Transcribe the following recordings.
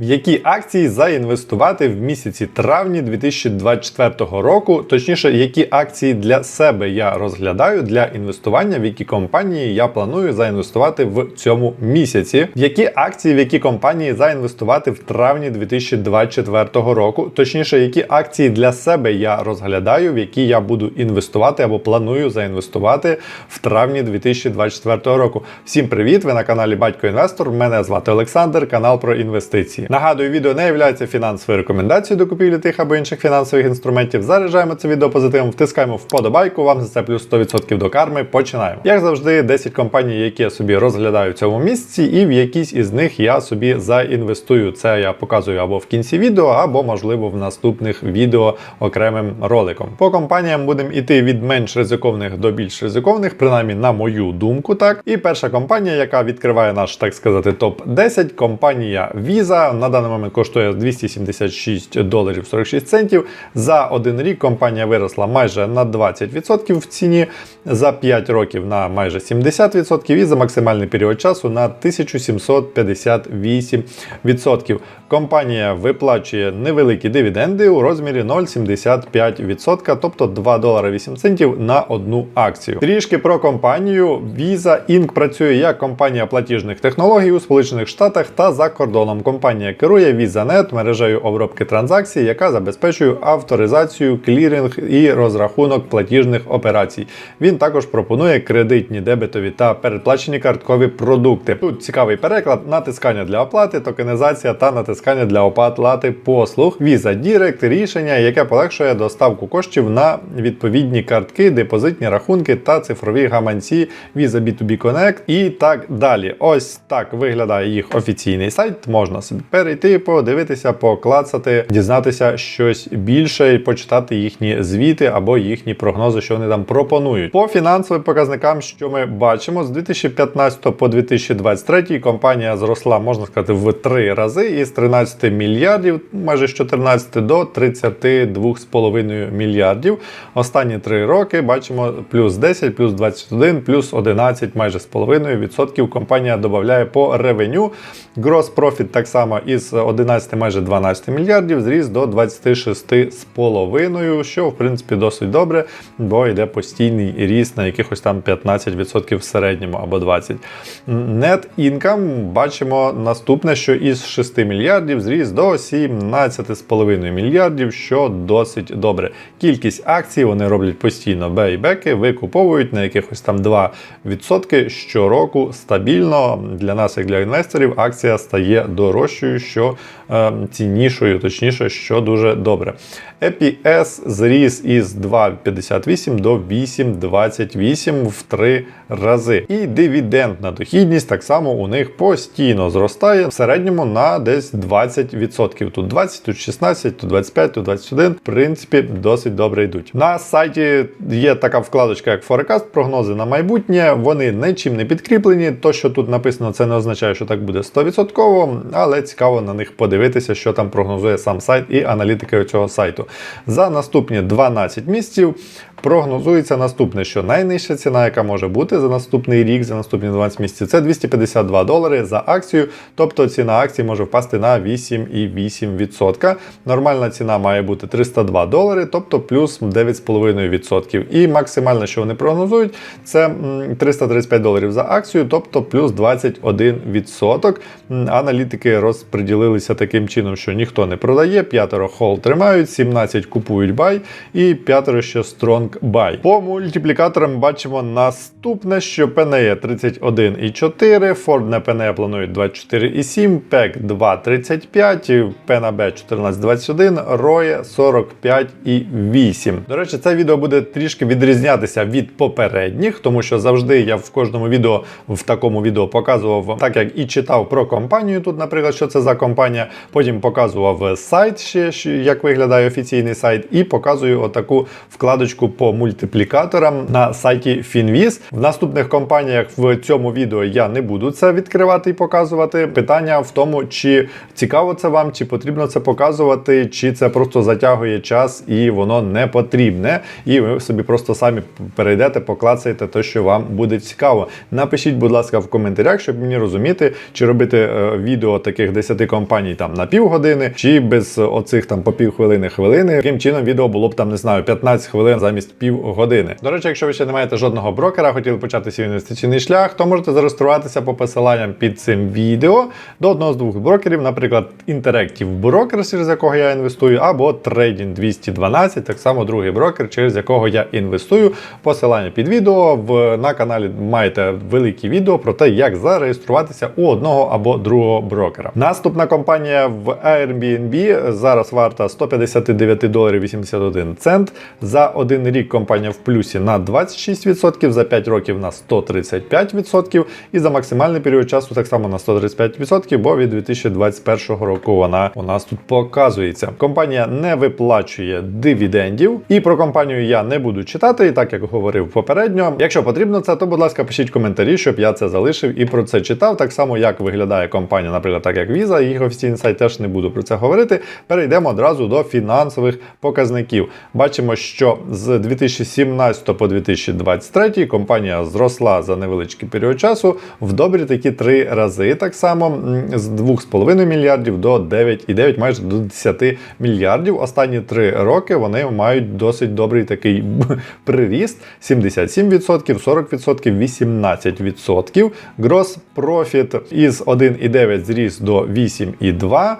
В які акції заінвестувати в місяці травні 2024 року, точніше, які акції для себе я розглядаю для інвестування, в які компанії я планую заінвестувати в цьому місяці, в які акції, в які компанії заінвестувати в травні 2024 року, точніше, які акції для себе я розглядаю, в які я буду інвестувати або планую заінвестувати в травні 2024 року. Всім привіт! Ви на каналі Батько Інвестор. Мене звати Олександр, канал про інвестиції. Нагадую, відео не є фінансовою рекомендацією до купівлі тих або інших фінансових інструментів. Заряджаємо це відео позитивом, втискаємо вподобайку. Вам за це плюс 100% до карми. Починаємо. Як завжди, 10 компаній, які я собі розглядаю в цьому місці, і в якісь із них я собі заінвестую. Це я показую або в кінці відео, або можливо в наступних відео окремим роликом. По компаніям будемо іти від менш ризикованих до більш ризикованих, принаймні на мою думку, так. І перша компанія, яка відкриває наш, так сказати, топ 10 компанія Visa. На даний момент коштує 276 доларів 46 центів. За один рік компанія виросла майже на 20% в ціні, за 5 років на майже 70% і за максимальний період часу на 1758%. Компанія виплачує невеликі дивіденди у розмірі 0,75%, тобто 2 долари 8 центів на одну акцію. Трішки про компанію Visa Inc. працює як компанія платіжних технологій у Сполучених Штатах та за кордоном. Компанія керує VisaNet мережею обробки транзакцій, яка забезпечує авторизацію, кліринг і розрахунок платіжних операцій. Він також пропонує кредитні, дебетові та передплачені карткові продукти. Тут цікавий переклад, натискання для оплати, токенізація та натискання для оплати послуг. Visa Direct – рішення, яке полегшує доставку коштів на відповідні картки, депозитні рахунки та цифрові гаманці Visa B2B Connect і так далі. Ось так виглядає їх офіційний сайт. Можна собі перейти, подивитися, поклацати, дізнатися щось більше почитати їхні звіти або їхні прогнози, що вони там пропонують. По фінансовим показникам, що ми бачимо, з 2015 по 2023 компанія зросла, можна сказати, в три рази із 13 мільярдів, майже з 14 до 32,5 мільярдів. Останні три роки бачимо плюс 10, плюс 21, плюс 11, майже з половиною відсотків компанія додає по ревеню. Gross profit так само із 11 майже 12 мільярдів зріс до 26,5, що в принципі досить добре, бо йде постійний ріст на якихось там 15% в середньому або 20%. Net income бачимо наступне, що із 6 мільярдів зріс до 17,5 мільярдів, що досить добре. Кількість акцій вони роблять постійно бейбеки, викуповують на якихось там 2% щороку стабільно. Для нас, як для інвесторів, акція стає дорожчою, що е, ціннішою, точніше, що дуже добре. EPS зріс із 2,58 до 8,28 в 3 рази. І дивідендна дохідність так само у них постійно зростає в середньому на десь 20%. Тут 20, тут 16, тут 25, тут 21. В принципі, досить добре йдуть. На сайті є така вкладочка, як Forecast, прогнози на майбутнє. Вони нічим не підкріплені. То, що тут написано, це не означає, що так буде 100%, але цікаво на них подивитися, що там прогнозує сам сайт і аналітика цього сайту. За наступні 12 місяців прогнозується наступне, що найнижча ціна, яка може бути за наступний рік, за наступні 12 місяців, це 252 долари за акцію. Тобто ціна акції може впасти на 8,8%. Nормальна ціна має бути 302 долари, тобто плюс 9,5%. І максимальне, що вони прогнозують, це 335 доларів за акцію, тобто плюс 21%. Аналітики розподілилися таким чином, що ніхто не продає, п'ятеро холд тримають, 17 купують бай і п'ятеро ще strong buy. По мультиплікаторам бачимо наступне, що PNE 31,4, Ford на PNE планують 24,7, PEC 2,35, PNB 14,21, ROE 45,8. До речі, це відео буде трішки відрізнятися від попередніх, тому що завжди я в кожному відео в такому відео показував, так як і читав про компанію. Тут, наприклад, що це за компанія. Потім показував сайт ще, як виглядає офіційний сайт, і показую отаку вкладочку по мультиплікаторам на сайті Finviz. В наступних компаніях в цьому відео я не буду це відкривати і показувати. Питання в тому, чи цікаво це вам, чи потрібно це показувати, чи це просто затягує час і воно не потрібне. І ви собі просто самі перейдете, поклацаєте те, що вам буде цікаво. Напишіть, будь ласка, в коментарях, щоб мені розуміти, чи робити е, відео таких 10 компаній там на півгодини, чи без оцих там по півхвилини хвилини. Яким чином відео було б там, не знаю, 15 хвилин замість півгодини. До речі, якщо ви ще не маєте жодного брокера, хотіли почати свій інвестиційний шлях, то можете зареєструватися по посиланням під цим відео до одного з двох брокерів, наприклад, Interactive Brokers, через якого я інвестую, або Trading 212, так само другий брокер, через якого я інвестую. Посилання під відео. В, на каналі маєте великі відео про те, як зареєструватися у одного або другого брокера. Наступна компанія в Airbnb зараз варта 159 доларів 81 цент. За один рік компанія в плюсі на 26%, за 5 років на 135% і за максимальний період часу так само на 135%, бо від 2021 року вона у нас тут показується. Компанія не виплачує дивідендів, і про компанію я не буду читати, і так як говорив попередньо. Якщо потрібно це, то будь ласка, пишіть коментарі, щоб я це залишив і про це читав. Так само, як виглядає компанія, наприклад, так як Visa, їх офіційний сайт теж не буду про це говорити. Перейдемо одразу до фінансових показників. Бачимо, що з 2017 по 2023 компанія зросла за невеличкий період часу в добрі такі три рази. Так само з 2,5 мільярдів до 9,9, майже до 10 мільярдів. Останні три роки вони мають досить добрий такий приріст: 77%, 40%, 18%. Gross profit із 1,9 зріс до 8,2%.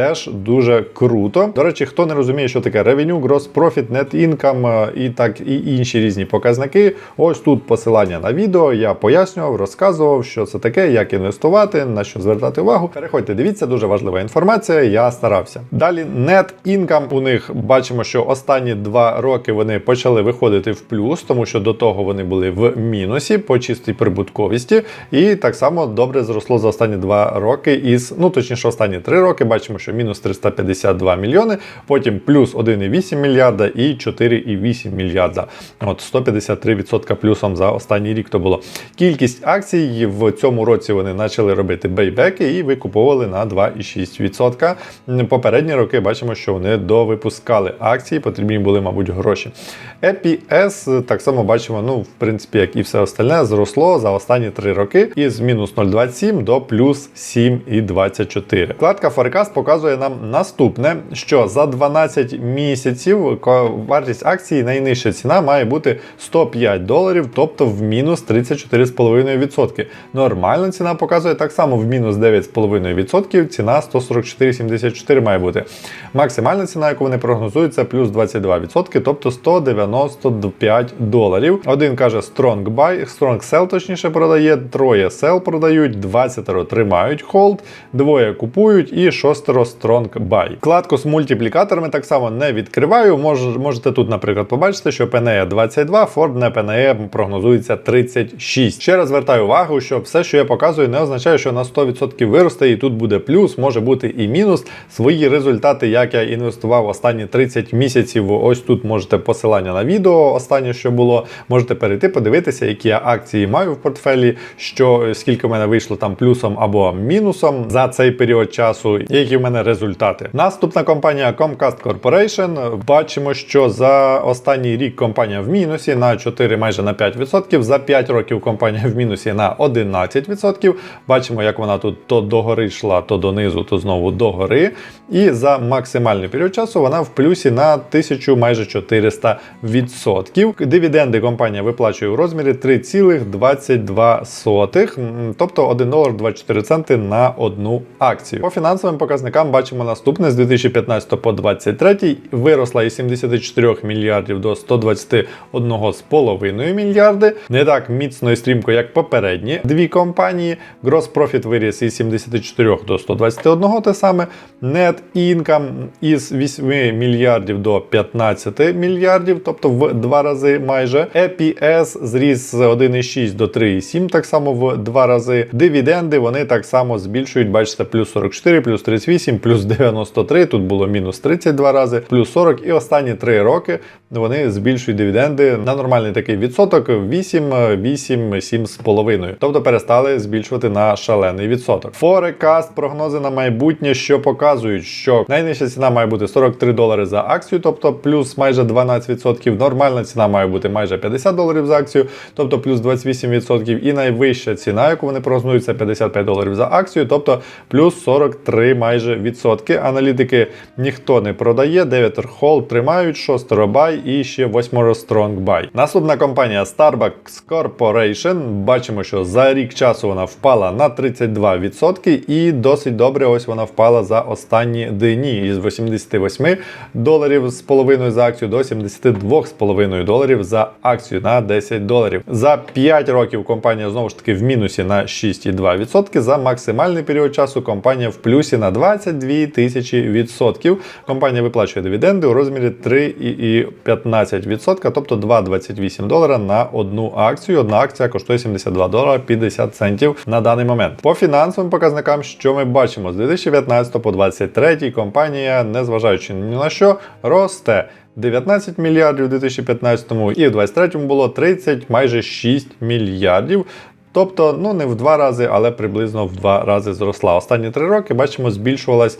Теж дуже круто. До речі, хто не розуміє, що таке revenue, gross profit, net income е, і так і інші різні показники. Ось тут посилання на відео. Я пояснював, розказував, що це таке, як інвестувати, на що звертати увагу. Переходьте, дивіться, дуже важлива інформація. Я старався. Далі net income у них бачимо, що останні два роки вони почали виходити в плюс, тому що до того вони були в мінусі по чистій прибутковісті. І так само добре зросло за останні два роки із, ну точніше, останні три роки. Бачимо, що мінус 352 мільйони, потім плюс 1,8 мільярда і 4,8 мільярда. От 153% плюсом за останній рік то було. Кількість акцій в цьому році вони почали робити бейбеки і викуповували на 2,6%. Попередні роки бачимо, що вони довипускали акції, потрібні були, мабуть, гроші. EPS так само бачимо, ну, в принципі, як і все остальне, зросло за останні три роки із мінус 0,27 до плюс 7,24. Вкладка Forecast показує нам наступне, що за 12 місяців вартість акції найнижча ціна має бути 105 доларів, тобто в мінус 34,5%. Нормальна ціна показує так само в мінус 9,5%, ціна 144,74 має бути. Максимальна ціна, яку вони прогнозують, це плюс 22%, тобто 195 доларів. Один каже Strong Buy, Strong Sell точніше продає, троє Sell продають, 20 тримають Hold, двоє купують і шостеро Strong Buy. Вкладку з мультиплікаторами так само не відкриваю. Мож, можете тут, наприклад, побачити, що PNE 22, Ford на PNE прогнозується 36. Ще раз звертаю увагу, що все, що я показую, не означає, що на 100% виросте і тут буде плюс, може бути і мінус. Свої результати, як я інвестував останні 30 місяців. Ось тут можете посилання на відео. Останнє, що було, можете перейти, подивитися, які я акції маю в портфелі, що скільки в мене вийшло там плюсом або мінусом за цей період часу, які в мене результати. Наступна компанія Comcast Corporation. Бачимо, що за останній рік компанія в мінусі на 4, майже на 5%. За 5 років компанія в мінусі на 11%. Бачимо, як вона тут то догори йшла, то донизу, то знову догори. І за максимальний період часу вона в плюсі на 1000 майже 400%. Дивіденди компанія виплачує у розмірі 3,22, тобто 1 долар 24 центи на одну акцію. По фінансовим показникам бачимо наступне: з 2015 по 2023 виросла із 74 мільярдів до 121,5 мільярди. Не так міцно і стрімко, як попередні дві компанії. Gross Profit виріс із 74 до 121, те саме. Net Income із 8 мільярдів до 15 мільярдів, тобто в два рази майже. EPS зріс з 1,6 до 3,7, так само в два рази. Дивіденди вони так само збільшують, бачите, плюс 44, плюс 38 8, плюс 93, тут було мінус 32 рази, плюс 40. І останні 3 роки вони збільшують дивіденди на нормальний такий відсоток 8, 8, 7,5. Тобто перестали збільшувати на шалений відсоток. Форекаст, прогнози на майбутнє, що показують, що найнижча ціна має бути 43 долари за акцію, тобто плюс майже 12%. Нормальна ціна має бути майже 50 доларів за акцію, тобто плюс 28%. І найвища ціна, яку вони прогнозують, це 55 доларів за акцію, тобто плюс 43 майже відсотки. Аналітики ніхто не продає. 9 Hall тримають, 6 бай і ще 8 Strong Buy. Наступна компанія Starbucks Corporation. Бачимо, що за рік часу вона впала на 32% і досить добре. Ось вона впала за останні дні із 88 доларів з половиною за акцію до 72,5 доларів за акцію на 10 доларів. За 5 років компанія знову ж таки в мінусі на 6,2%. За максимальний період часу компанія в плюсі на 22 тисячі відсотків. Компанія виплачує дивіденди у розмірі 3,15%, тобто 2,28 долара на одну акцію. Одна акція коштує 72 долара 50 центів на даний момент. По фінансовим показникам, що ми бачимо з 2019 по 2023 компанія, незважаючи ні на що, росте. 19 мільярдів у 2015 і в 2023 було 30, майже 6 мільярдів. Тобто, ну не в два рази, але приблизно в два рази зросла. Останні три роки бачимо, збільшувалась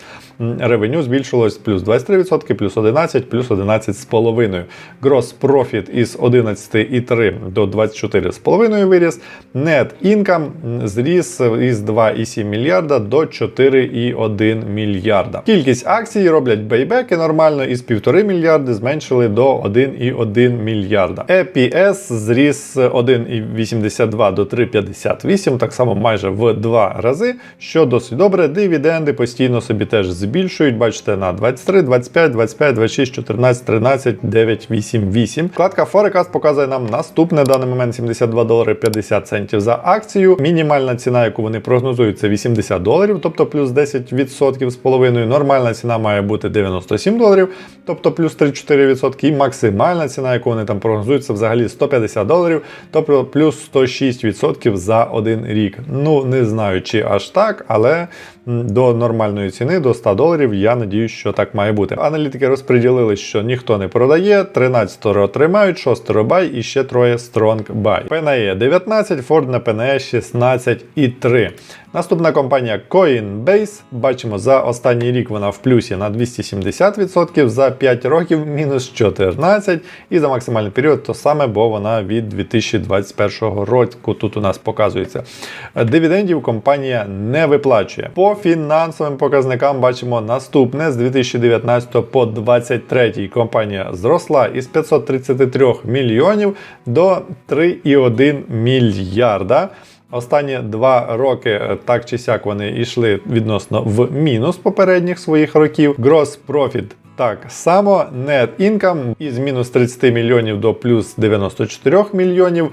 ревеню, збільшувалось плюс 23%, плюс 11%, плюс 11,5. Грос профіт із 11,3 до 24,5 виріс. Net income зріс із 2,7 мільярда до 4,1 мільярда. Кількість акцій роблять бейбеки нормально із 1,5 мільярди зменшили до 1,1 мільярда. EPS зріс з 1,82 до 3,58, так само майже в два рази, що досить добре. Дивіденди постійно собі теж збільшують. Бачите, на 23, 25, 25, 26, 14, 13, 9, 8, 8. Вкладка Forecast показує нам наступне в даний момент 72 долари 50 центів за акцію. Мінімальна ціна, яку вони прогнозують, це 80 доларів, тобто плюс 10% з половиною. Нормальна ціна має бути 97 доларів, тобто плюс 3-4%. І максимальна ціна, яку вони там прогнозують, це взагалі 150 доларів, тобто плюс 106% за один рік. Ну не знаю, чи аж так, але до нормальної ціни, до 100 доларів, я надіюсь, що так має бути. Аналітики розподілили, що ніхто не продає, 13 отримають, 6 бай і ще троє Strong Buy. PNE 19, Ford на PNE 16 і 3. Наступна компанія Coinbase. Бачимо, за останній рік вона в плюсі на 270%, за 5 років мінус 14%, і за максимальний період то саме, бо вона від 2021 року тут у нас показується. Дивідендів компанія не виплачує. По фінансовим показникам бачимо наступне: з 2019 по 2023 компанія зросла із 533 мільйонів до 3,1 мільярда. Останні два роки е, так чи сяк вони йшли відносно в мінус попередніх своїх років. Gross profit так само, net income із мінус 30 мільйонів до плюс 94 мільйонів.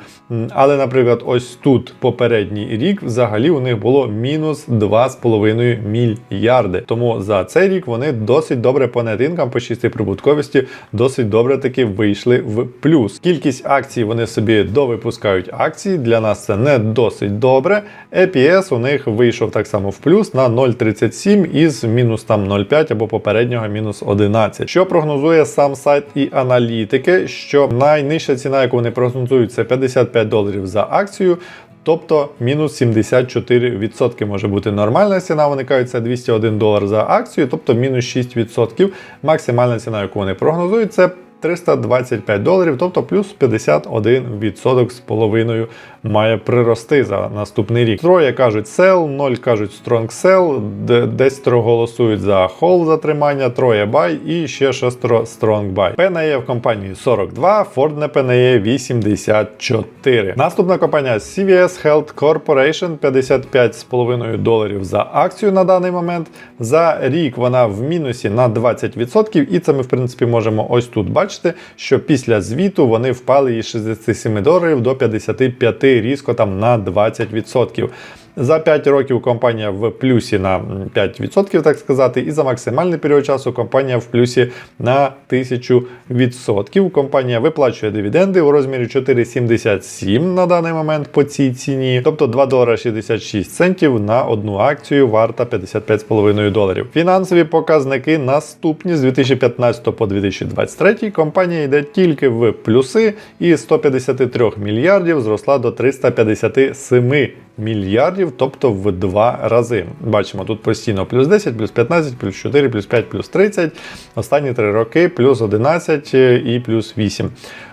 Але, наприклад, ось тут попередній рік взагалі у них було мінус 2,5 мільярди. Тому за цей рік вони досить добре по net income, по чистій прибутковості, досить добре таки вийшли в плюс. Кількість акцій вони собі довипускають акції. Для нас це не досить добре. EPS у них вийшов так само в плюс на 0,37 із мінус там 0,5 або попереднього мінус 11. Що прогнозує сам сайт і аналітики, що найнижча ціна, яку вони прогнозують, це 55 доларів за акцію. Тобто мінус 74% може бути нормальна ціна, виникають це 201 долар за акцію, тобто мінус 6%. Максимальна ціна, яку вони прогнозують, це 325 доларів, тобто плюс 51% з половиною має прирости за наступний рік. Троє кажуть sell, 0 кажуть strong sell, де- десь голосують за hold затримання, троє buy і ще шестеро strong buy. PNE в компанії 42, Ford на PNE 84. Наступна компанія CVS Health Corporation 55,5 доларів за акцію на даний момент. За рік вона в мінусі на 20%, і це ми в принципі можемо ось тут бачити, що після звіту вони впали із 67 доларів до 55 різко там на 20%. За 5 років компанія в плюсі на 5%, так сказати, і за максимальний період часу компанія в плюсі на 1000%. Компанія виплачує дивіденди у розмірі 4,77 на даний момент по цій ціні, тобто 2 долара 66 центів на одну акцію варта 55,5 доларів. Фінансові показники наступні з 2015 по 2023 компанія йде тільки в плюси і 153 мільярдів зросла до 357 мільярдів, тобто в два рази. Бачимо тут постійно плюс 10, плюс 15, плюс 4, плюс 5, плюс 30. Останні три роки плюс 11 і плюс 8.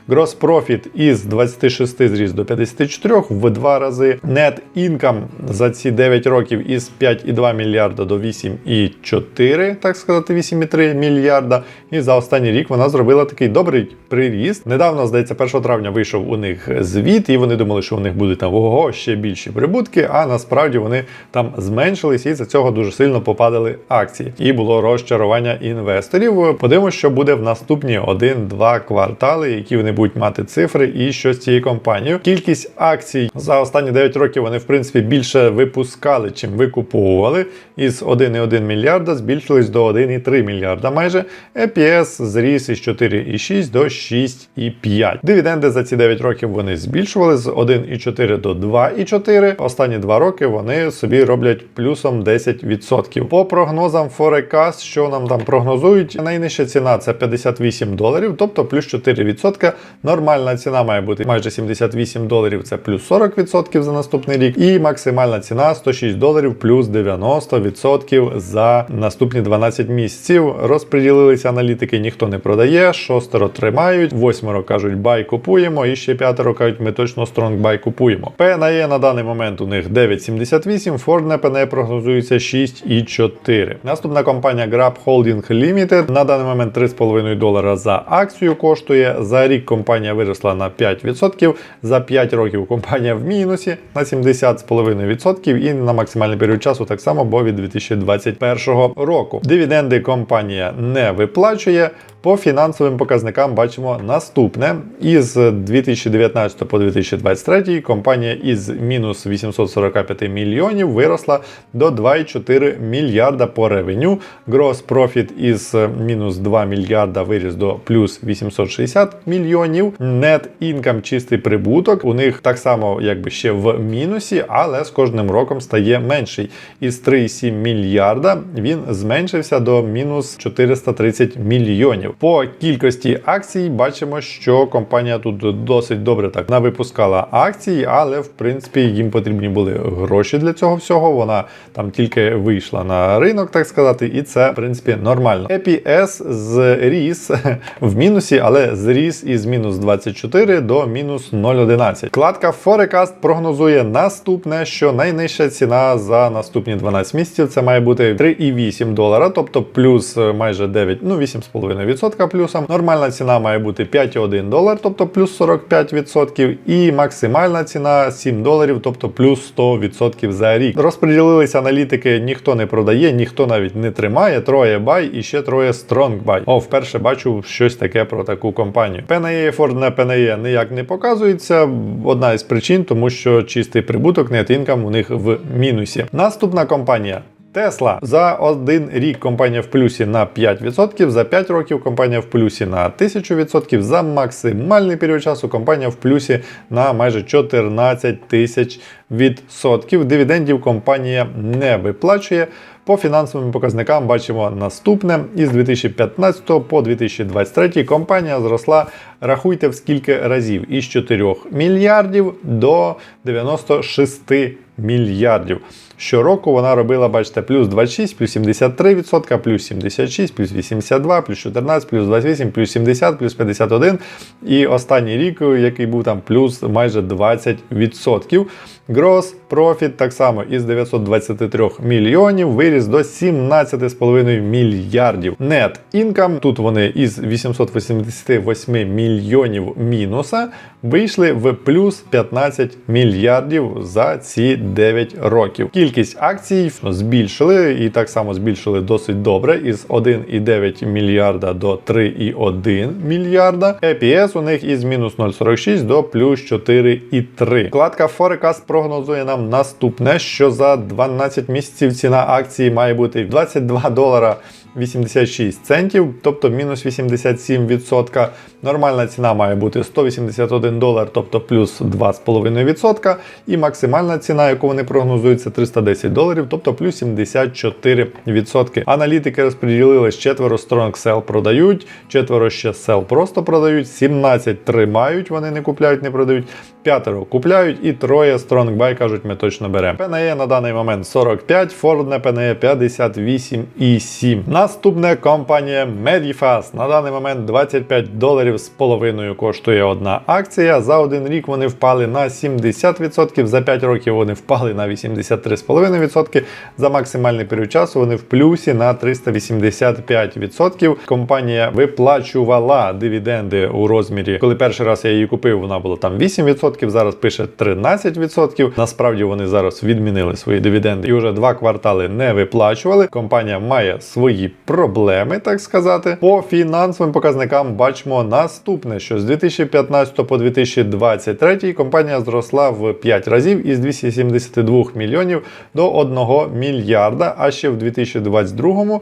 Gross profit із 26 зріс до 54 в два рази. Net income за ці 9 років із 5,2 мільярда до 8,4, так сказати, 8,3 мільярда. І за останній рік вона зробила такий добрий приріст. Недавно, здається, 1 травня вийшов у них звіт, і вони думали, що у них будуть там ого, ще більші прибутки, а насправді вони там зменшились і за цього дуже сильно попадали акції. І було розчарування інвесторів. Подивимося, що буде в наступні 1-2 квартали, які вони будуть мати цифри, і що з цією компанією. Кількість акцій за останні 9 років вони, в принципі, більше випускали, чим викуповували. Із 1,1 мільярда збільшились до 1,3 мільярда майже. EPS зріс із 4,6 до 6,5. Дивіденди за ці 9 років вони збільшували з 1,4 до 2,4. Останні 2 роки вони собі роблять плюсом 10%. По прогнозам Forecast, що нам там прогнозують, найнижча ціна це 58 доларів, тобто плюс 4%. Нормальна ціна має бути майже 78 доларів, це плюс 40% за наступний рік. І максимальна ціна 106 доларів плюс 90% за наступні 12 місяців. Розподілилися аналітики, ніхто не продає, шостеро тримають, восьмеро кажуть, бай купуємо, і ще п'ятеро кажуть, ми точно Strong Buy купуємо. P&E на даний момент у них 9,78, Ford на P&E прогнозується 6,4. Наступна компанія Grab Holding Limited на даний момент 3,5 долара за акцію коштує. За рік компанія виросла на 5%, за 5 років компанія в мінусі на 70,5% і на максимальний період часу так само, бо від 2021 року. Дивіденди компанія не виплачує. По фінансовим показникам бачимо наступне: із 2019 по 2023 компанія із мінус 845 мільйонів виросла до 2,4 мільярда по ревеню. Gross profit із мінус 2 мільярда виріс до плюс 860 мільйонів. Net income чистий прибуток. У них так само якби ще в мінусі, але з кожним роком стає менший. Із 3,7 мільярда він зменшився до мінус 430 мільйонів. По кількості акцій бачимо, що компанія тут досить добре так навипускала акції, але в принципі їм потрібні були гроші для цього всього. Вона там тільки вийшла на ринок, так сказати, і це в принципі нормально. EPS зріс в мінусі, але зріс із мінус 24 до мінус 0,11. Вкладка Forecast прогнозує наступне, що найнижча ціна за наступні 12 місяців це має бути 3,8 долара, тобто плюс майже 9, ну 8,5% плюсом. Нормальна ціна має бути 5,1 долар, тобто плюс 45%, і максимальна ціна 7 доларів, тобто плюс 100% за рік. Розподілилися аналітики, ніхто не продає, ніхто навіть не тримає. Троє бай і ще троє strong buy. О, вперше бачу щось таке про таку компанію. PNE Ford на PNE ніяк не показується. Одна із причин, тому що чистий прибуток, income у них в мінусі. Наступна компанія. Тесла за один рік компанія в плюсі на 5%, за 5 років компанія в плюсі на 1000%, за максимальний період часу компанія в плюсі на майже 14 тисяч відсотків. Дивідендів компанія не виплачує. По фінансовим показникам бачимо наступне: із 2015 по 2023 компанія зросла, рахуйте в скільки разів, із 4 мільярдів до 96 мільярдів. Щороку вона робила, бачите, плюс 26, плюс 73%, плюс 76, плюс 82, плюс 14, плюс 28, плюс 70, плюс 51. І останній рік, який був там плюс майже 20%. Gross profit так само із 923 мільйонів виріс до 17,5 мільярдів. Net income, тут вони із 888 мільйонів мінуса вийшли в плюс 15 мільярдів за ці 9 років. Кількість акцій збільшили і так само збільшили досить добре із 1,9 мільярда до 3,1 мільярда. EPS у них із мінус 0,46 до плюс 4,3. Вкладка Forecast прогнозує нам наступне, що за 12 місяців ціна акції має бути 22 долара 86 центів, тобто мінус 87%. Нормальна ціна має бути 181 долар, тобто плюс 2,5%. І максимальна ціна, яку вони прогнозують, це 310 доларів, тобто плюс 74%. Аналітики розподілили четверо Strong Sell продають, четверо ще Sell просто продають, 17 тримають, вони не купляють, не продають. П'ятеро купляють і троє Strong Buy кажуть, ми точно беремо. PNE на даний момент 45, Ford на PNE 58,7. Наступна компанія Medifast. На даний момент 25 доларів з половиною коштує одна акція. За один рік вони впали на 70%, за 5 років вони впали на 83,5%. За максимальний період часу вони в плюсі на 385%. Компанія виплачувала дивіденди у розмірі. Коли перший раз я її купив, вона була там 8%, зараз пише 13%. Насправді вони зараз відмінили свої дивіденди і вже два квартали не виплачували. Компанія має свої проблеми, так сказати. По фінансовим показникам бачимо наступне: що з 2015 по 2023 компанія зросла в 5 разів із 272 мільйонів до 1 мільярда. А ще в 2022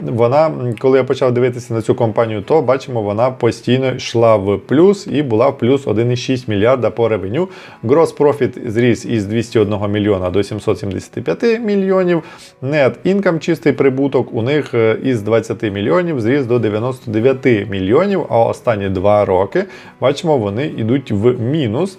вона, коли я почав дивитися на цю компанію, то бачимо, вона постійно йшла в плюс і була в плюс 1,6 мільярда по ревеню. Gross profit зріс із 201 мільйона до 775 мільйонів. Net income, чистий прибуток у них е, із 20 мільйонів зріс до 99 мільйонів. А останні два роки бачимо, вони йдуть в мінус.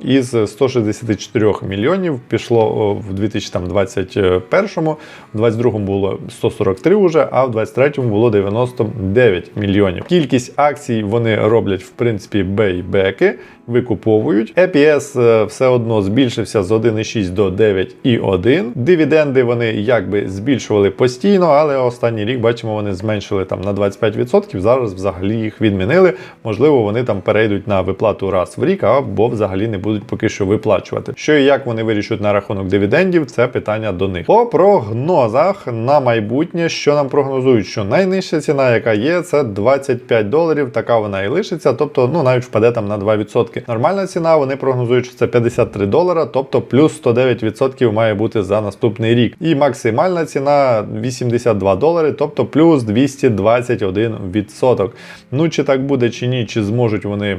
Із 164 мільйонів пішло в 2021-му, в 2022 було 143 вже, а в 2023 було 99 мільйонів. Кількість акцій вони роблять в принципі бейбеки, викуповують. EPS е, все одно збільшився з 1,6 до 9,1. Дивіденди вони якби збільшували постійно, але останній рік бачимо, вони зменшили там на 25%. Зараз взагалі їх відмінили. Можливо, вони там перейдуть на виплату раз в рік, або взагалі не будуть поки що виплачувати. Що і як вони вирішують на рахунок дивідендів, це питання до них. По прогнозах на майбутнє, що нам прогнозують, що найнижча ціна, яка є, це 25 доларів. Така вона і лишиться, тобто ну навіть впаде там на 2%. Нормальна ціна, вони прогнозують, що це 53 долара, тобто плюс 109% має бути за наступний рік. І максимальна ціна 82 долари, тобто плюс 221%. Ну чи так буде, чи ні, чи зможуть вони.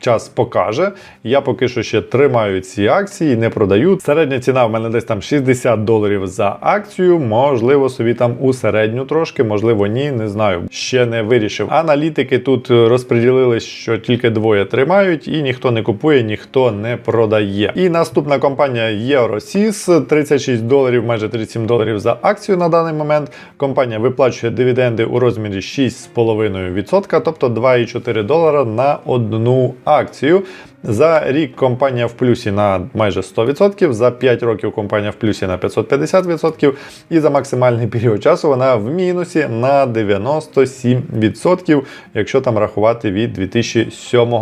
Час покаже. Я поки що ще тримаю ці акції, не продаю. Середня ціна в мене десь там 60 доларів за акцію. Можливо, собі там у середню трошки, можливо, ні, не знаю. Ще не вирішив. Аналітики тут розподілили, що тільки двоє тримають, і ніхто не купує, ніхто не продає. І наступна компанія Eurosys 36 доларів, майже 37 доларів за акцію на даний момент. Компанія виплачує дивіденди у розмірі 6,5%, тобто 2,4 долара на одну. акцію За рік компанія в плюсі на майже 100%, за 5 років компанія в плюсі на 550%, і за максимальний період часу вона в мінусі на 97%, якщо там рахувати від 2007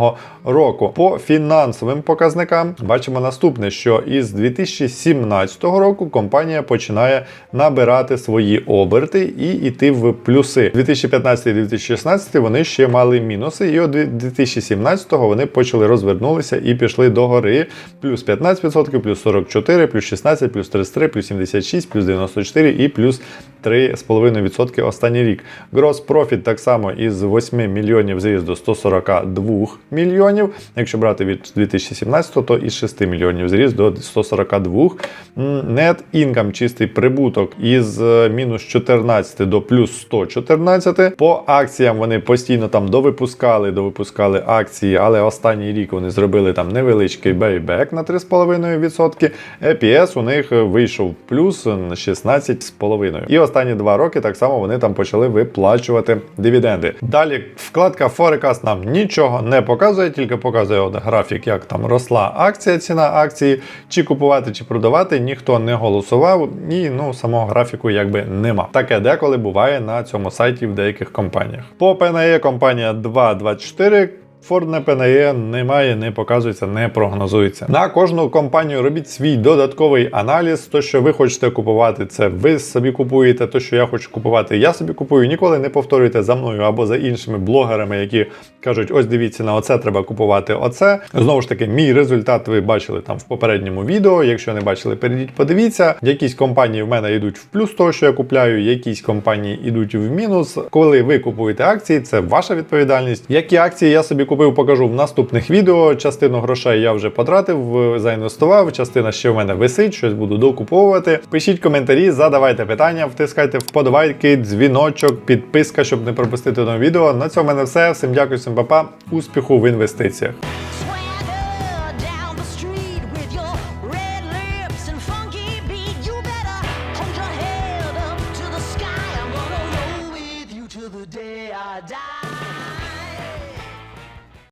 року. По фінансовим показникам бачимо наступне, що із 2017 року компанія починає набирати свої оберти і йти в плюси. 2015-2016 вони ще мали мінуси, і от 2017 вони почали розвернутися і пішли до гори. Плюс 15%, плюс 44, плюс 16, плюс 33, плюс 76, плюс 94 і плюс 3,5% останній рік. Gross profit так само із 8 мільйонів зріс до 142 мільйонів. Якщо брати від 2017, то із 6 мільйонів зріс до 142. Net income, чистий прибуток із е, мінус 14 до плюс 114. По акціям вони постійно там довипускали, довипускали акції, але останній рік вони зробили там невеличкий бейбек на 3,5%. EPS у них вийшов плюс 16,5%. І останні два роки так само вони там почали виплачувати дивіденди. Далі вкладка Forecast нам нічого не показує, тільки показує графік, як там росла акція, ціна акції, чи купувати, чи продавати. Ніхто не голосував, і ну самого графіку якби нема. Таке деколи буває на цьому сайті в деяких компаніях. По PNE компанія 2.24. Ford не пенає, немає, не показується, не прогнозується. На кожну компанію робіть свій додатковий аналіз. То, що ви хочете купувати, це ви собі купуєте. То, що я хочу купувати, я собі купую. Ніколи не повторюйте за мною або за іншими блогерами, які кажуть: ось дивіться на оце, треба купувати оце. Знову ж таки, мій результат ви бачили там в попередньому відео. Якщо не бачили, перейдіть, подивіться. Якісь компанії в мене йдуть в плюс того, що я купляю, якісь компанії йдуть в мінус. Коли ви купуєте акції, це ваша відповідальність. Які акції я собі купив, покажу в наступних відео. Частину грошей я вже потратив, в- заінвестував, частина ще в мене висить, щось буду докуповувати. Пишіть коментарі, задавайте питання, втискайте вподобайки, дзвіночок, підписка, щоб не пропустити нове відео. На цьому в мене все. Всім дякую, всім па-па. Успіху в інвестиціях.